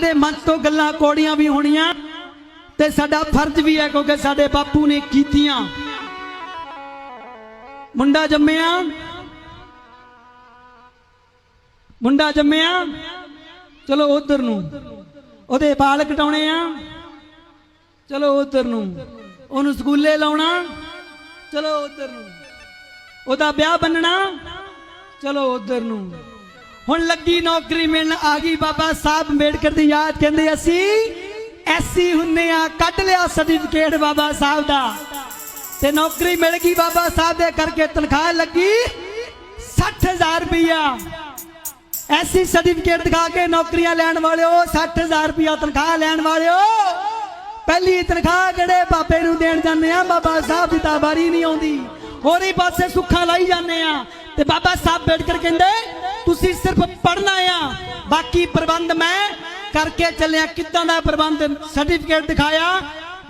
ਦੇ ਮਨ ਤੋਂ ਗੱਲਾਂ ਕੋੜੀਆਂ ਵੀ ਹੋਣੀਆਂ ਤੇ ਸਾਡਾ ਫਰਜ਼ ਵੀ ਹੈ ਕਿਉਂਕਿ ਸਾਡੇ ਬਾਪੂ ਨੇ ਕੀਤੀਆਂ। ਮੁੰਡਾ ਜੰਮਿਆ। ਮੁੰਡਾ ਜੰਮਿਆ। ਚਲੋ ਉਧਰ ਨੂੰ। ਉਹਦੇ ਵਾਲ ਕਟਾਉਣੇ ਆ। ਚਲੋ ਉਧਰ ਨੂੰ। ਉਹਨੂੰ ਸਕੂਲੇ ਲਾਉਣਾ। ਚਲੋ ਉਧਰ ਨੂੰ। ਉਹਦਾ ਵਿਆਹ ਬੰਨਣਾ। ਚਲੋ ਉਧਰ ਨੂੰ। ਹੁਣ ਲੱਗੀ ਨੌਕਰੀ ਮਿਲਣ ਆ ਗਈ ਬਾਬਾ ਸਾਹਿਬ ਅੰਬੇਡਕਰ ਦੀ ਯਾਦ, ਕਹਿੰਦੇ ਅਸੀਂ ਐਸੀ ਹੁੰਨੇ ਆ, ਕੱਢ ਲਿਆ ਸਰਟੀਫਿਕੇਟ ਬਾਬਾ ਸਾਹਿਬ ਦਾ। ਤੇ ਨੌਕਰੀ ਮਿਲ ਗਈ ਬਾਬਾ ਸਾਹਿਬ ਦੇ ਕਰਕੇ ਤਨਖਾਹ ਲੱਗੀ 60000 ਰੁਪਇਆ ਐਸੀ ਸਰਟੀਫਿਕੇਟ ਦਿਖਾ ਕੇ ਨੌਕਰੀਆਂ ਲੈਣ ਵਾਲਿਓ 60000 ਰੁਪਇਆ ਤਨਖਾਹ ਲੈਣ ਵਾਲਿਓ। ਪਹਿਲੀ ਤਨਖਾਹ ਕਿਹੜੇ ਬਾਬੇ ਨੂੰ ਦੇਣ ਜਾਂਦੇ ਆ, ਬਾਬਾ ਸਾਹਿਬ ਦੀ ਤਾਂ ਵਾਰੀ ਨਹੀਂ ਆਉਂਦੀ। ਹੋਰ ਹੀ ਪਾਸੇ ਸੁੱਖਾਂ ਲਾਈ ਜਾਂਦੇ ਆ। ਤੇ ਬਾਬਾ ਸਾਹਿਬ ਬੈਠ ਕਹਿੰਦੇ, ਤੁਸੀਂ ਸਿਰਫ ਪੜਨਾ ਆ, ਬਾਕੀ ਪ੍ਰਬੰਧ ਮੈਂ ਕਰਕੇ ਚੱਲਿਆ। ਕਿੱਦਾਂ ਦਾ ਪ੍ਰਬੰਧ? ਸਰਟੀਫਿਕੇਟ ਦਿਖਾਇਆ।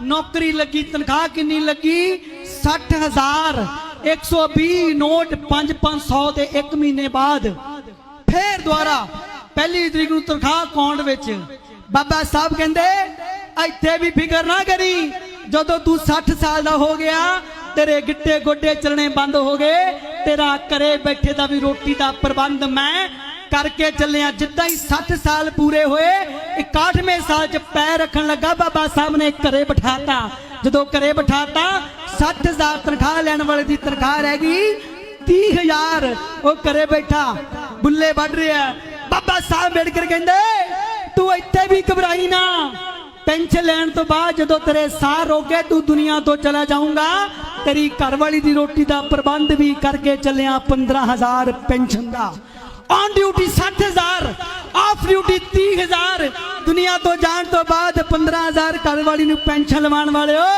ਨੌਕਰੀ ਲੱਗੀ, ਤਨਖਾਹ ਕਿੰਨੀ ਲੱਗੀ? 60000 120 ਨੋਟ 5-500 ਦੇ 1 ਮਹੀਨੇ ਬਾਅਦ। ਫੇਰ ਦੁਆਰਾ ਪਹਿਲੀ ਤਰੀਕ ਨੂੰ ਤਨਖਾਹ ਅਕਾਊਂਟ ਵਿੱਚ। ਬਾਬਾ ਸਾਹਿਬ ਕਹਿੰਦੇ, ਇੱਥੇ ਵੀ ਫਿਕਰ ਨਾ ਕਰੀ। ਜਦੋਂ ਤੂੰ 60 ਸਾਲ ਦਾ ਹੋ ਗਿਆ ਤੇਰੇ ਗਿੱਟੇ ਗੋਡੇ ਚੱਲਣੇ ਬੰਦ ਹੋ ਗਏ। ਤੇਰਾ ਘਰੇ ਬੈਠੇ ਦਾ ਵੀ ਰੋਟੀ ਦਾ ਪ੍ਰਬੰਧ ਮੈਂ ਕਰਕੇ ਚੱਲਿਆ। ਜਿੱਦਾਂ ਹੀ 60 ਸਾਲ ਪੂਰੇ ਹੋਏ 61ਵੇਂ ਸਾਲ 'ਚ ਪੈਰ ਰੱਖਣ ਲੱਗਾ, ਬਾਬਾ ਸਾਹਿਬ ਨੇ ਘਰੇ ਬਿਠਾਤਾ। ਜਦੋਂ ਘਰੇ ਬਿਠਾਤਾ 60000 ਤਨਖਾਹ ਲੈਣ ਵਾਲੇ ਦੀ ਤਨਖਾਹ ਰਹਿ ਗਈ। 30000 ਉਹ ਘਰੇ ਬੈਠਾ, ਬੁੱਲੇ ਵੱਢ ਰਿਹਾ। ਬਾਬਾ ਸਾਹਿਬ ਬੇੜਕਰ ਕਹਿੰਦੇ, ਤੂੰ ਇੱਥੇ ਵੀ ਘਬਰਾਈ ਨਾ। ਪੈਨਸ਼ਨ ਲੈਣ ਤੋਂ ਬਾਅਦ ਜਦੋਂ ਤੇਰੇ ਸਾਹ ਰੋਗੇ ਤੂੰ ਦੁਨੀਆ ਤੋਂ ਚਲਾ ਜਾਊਂਗਾ। ਤੇਰੀ ਘਰਵਾਲੀ ਦੀ ਰੋਟੀ ਦਾ ਪ੍ਰਬੰਧ ਵੀ ਕਰਕੇ ਚੱਲਿਆ 15000 ਪੈਨਸ਼ਨ ਦਾ। ਔਨ ਡਿਊਟੀ 60000 ਆਫ ਡਿਊਟੀ 30000 ਦੁਨੀਆ ਤੋਂ ਜਾਣ ਤੋਂ ਬਾਅਦ 15000 ਘਰਵਾਲੀ ਨੂੰ ਪੈਨਸ਼ਨ ਲਵਾਉਣ ਵਾਲਿਓ,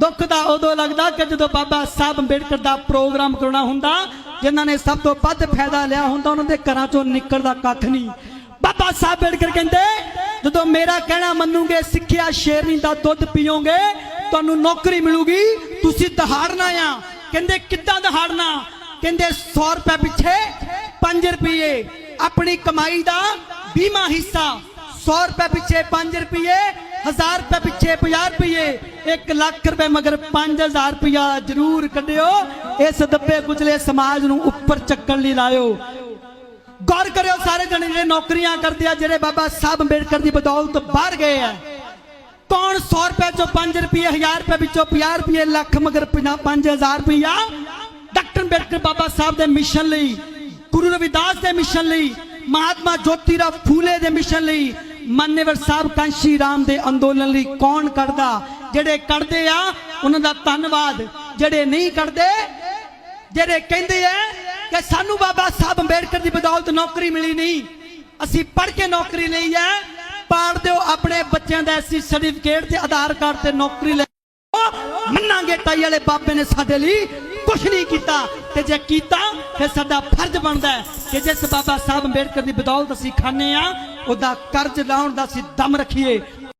ਦੁੱਖ ਦਾ ਉਦੋਂ ਲੱਗਦਾ ਕਿ ਜਦੋਂ ਬਾਬਾ ਸਾਹਿਬ ਅੰਬੇਡਕਰ ਦਾ ਪ੍ਰੋਗਰਾਮ ਕਰਾਉਣਾ ਹੁੰਦਾ, ਜਿਨ੍ਹਾਂ ਨੇ ਸਭ ਤੋਂ ਵੱਧ ਫਾਇਦਾ ਲਿਆ ਹੁੰਦਾ, ਉਹਨਾਂ ਦੇ ਘਰਾਂ ਚੋਂ ਨਿਕਲਦਾ ਕੱਖ ਨਹੀਂ। ਬਾਬਾ ਸਾਹਿਬ ਅੰਬੇਡਕਰ ਕਹਿੰਦੇ ਜਦੋਂ ਮੇਰਾ ਕਹਿਣਾ ਮੰਨੂਗੇ, ਸਿੱਖਿਆ ਸ਼ੇਰਨੀ ਦਾ ਦੁੱਧ ਪੀਓਗੇ, ਤੁਹਾਨੂੰ ਨੌਕਰੀ ਮਿਲੂਗੀ। ਤੁਸੀਂ ਦਹਾੜਨਾ ਆ। ਕਹਿੰਦੇ, ਕਿੱਦਾਂ ਦਹਾੜਨਾ? ਕਹਿੰਦੇ 100 ਰੁਪਏ ਪਿੱਛੇ 5 ਰੁਪਏ ਆਪਣੀ ਕਮਾਈ ਦਾ 20ਵਾਂ ਹਿੱਸਾ। 100 ਰੁਪਏ ਪਿੱਛੇ 5 ਰੁਪਏ 1000 ਰੁਪਏ ਪਿੱਛੇ 50 ਰੁਪਏ 1 ਲੱਖ ਰੁਪਏ ਮਗਰ 5000 ਰੁਪਇਆ ਜ਼ਰੂਰ ਕੱਢਿਓ। ਇਸ ਦੱਬੇ ਕੁਚਲੇ ਸਮਾਜ ਨੂੰ ਉੱਪਰ ਚੱਕਣ ਲਈ ਲਾਇਓ। ਗੌਰ ਕਰਿਓ, ਸਾਰੇ ਜਣੇ ਜਿਹੜੇ ਨੌਕਰੀਆਂ ਕਰਦੇ ਆ, ਜਿਹੜੇ ਬਾਬਾ ਸਾਹਿਬ ਅੰਬੇਡਕਰ ਦੀ ਬਦੌਲਤ ਬਾਹਰ ਗਏ ਆ, ਕੌਣ 100 ਰੁਪਏ ਚੋਂ 5 ਰੁਪਏ 1000 ਰੁਪਏ ਵਿੱਚੋਂ 50 ਰੁਪਏ, ਲੱਖ ਮਗਰ 5000 ਰੁਪਇਆ ਡਾਕਟਰ ਅੰਬੇਡਕਰ ਬਾਬਾ ਸਾਹਿਬ ਦੇ ਮਿਸ਼ਨ ਲਈ, ਗੁਰੂ ਰਵਿਦਾਸ ਦੇ ਮਿਸ਼ਨ ਲਈ, ਮਹਾਤਮਾ ਜੋਤੀਰਾਵ ਫੂਲੇ ਦੇ ਮਿਸ਼ਨ ਲਈ, ਮਾਨੇਵਰ ਸਾਹਿਬ ਕਾਂਸ਼ੀ ਰਾਮ ਦੇ ਅੰਦੋਲਨ ਲਈ ਕੌਣ ਕਰਦਾ ਜਿਹੜੇ ਕਰਦੇ ਆ, ਉਹਨਾਂ ਦਾ ਧੰਨਵਾਦ, ਜਿਹੜੇ ਨਹੀਂ ਕਰਦੇ ਜਿਹੜੇ ਕਹਿੰਦੇ ਆ ਕਿ ਸਾਨੂੰ ਬਾਬਾ ਸਾਹਿਬ ਅੰਬੇਡਕਰ ਦੀ ਬਦੌਲਤ ਨੌਕਰੀ ਮਿਲੀ ਨਹੀਂ। ਅਸੀਂ ਪੜ੍ਹ ਕੇ ਨੌਕਰੀ ਲਈ ਹੈ। ਪਾੜ ਦਿਓ ਆਪਣੇ ਬੱਚਿਆਂ ਦਾ ਐਸੀ ਸਰਟੀਫਿਕੇਟ ਤੇ ਆਧਾਰ ਕਾਰਡ ਤੇ ਨੌਕਰੀ ਲੈ ਮੰਨਾਂਗੇ ਟਾਈ ਵਾਲੇ ਬਾਬੇ ਨੇ ਸਾਡੇ ਲਈ ਕੁਝ ਨਹੀਂ ਕੀਤਾ। ਤੇ ਜੇ ਕੀਤਾ, ਫਿਰ ਸਾਡਾ ਫਰਜ਼ ਬਣਦਾ ਕਿ ਜਿਸ ਬਾਬਾ ਸਾਹਿਬ ਅੰਬੇਡਕਰ ਦੀ ਬਦੌਲਤ ਅਸੀਂ ਖਾਣੇ ਆ ਉਹਦਾ ਕਰਜ਼ ਲਾਉਣ ਦਾ ਅਸੀਂ ਦਮ ਰੱਖੀਏ।